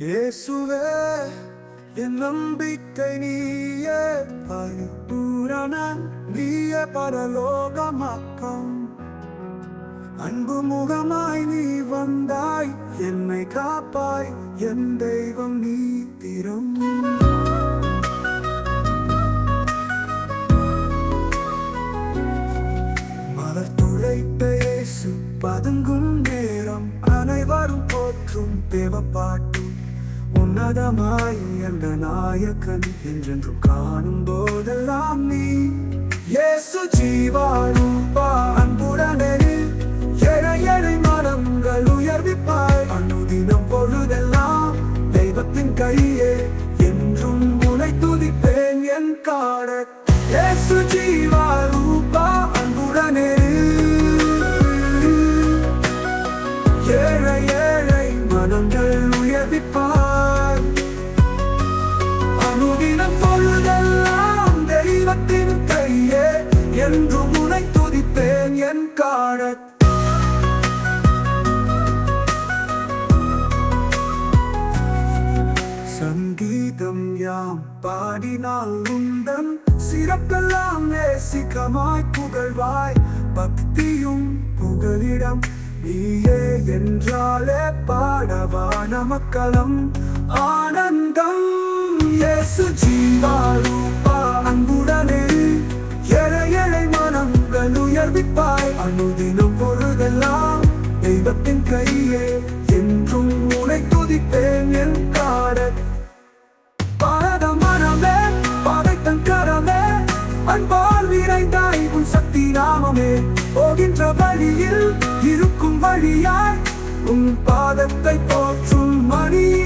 இயேசுவே என் நம்பிக்கை நீயே. பரிபூரண நீய பரலோகமாக்கம். அன்பு முகமாய் நீ வந்தாய் என்னை காப்பாய் என் தெய்வம் நீ திறம் மலர் துழைப்பேசு பதுங்கும் நேரம் அனைவரும் போற்றும் தேவப்பாட்டு உன்னதமாய் என்ற நாயக்கன் என்றென்றும் காணும் போதெல்லாம் நீ இயேசு ஜீவாரூபா. அன்புடனே எழை எழை மனங்கள் உயர்விப்பாய். அனுதினம் பொழுதெல்லாம் தெய்வத்தின் கையே என்றும் உனை துதிப்பேன் என் காட இயேசு ஜீவாரூபா. அன்புடனே ஏழை ஏழை மனங்கள் உயர்விப்பாய். காண சங்கீதம் யாம் பாடினால் உந்தன் சிறப்பெல்லாம் நேசிக்கமாய் புகழ்வாய். பக்தியும் புகழிடம் நீயே என்றாலே பாடவா நமக்களம். ஆனந்தம் இயேசு ஜீவாரூபா அன்புடனே. எழை எழை மனங்கள் உயர்விப்பா அனுதினம் பொழுதெல்லாம் தெய்வத்தின் கையே என்றும் உனை துதிப்பேன் என் காட பாரத மனமே படைத்தன் கரமே அன்பால் விரைந்தாய் உன் சக்தி நாமமே. போகின்ற வழியில் இருக்கும் வழியாய் உன் பாதத்தை போற்றும் மணியின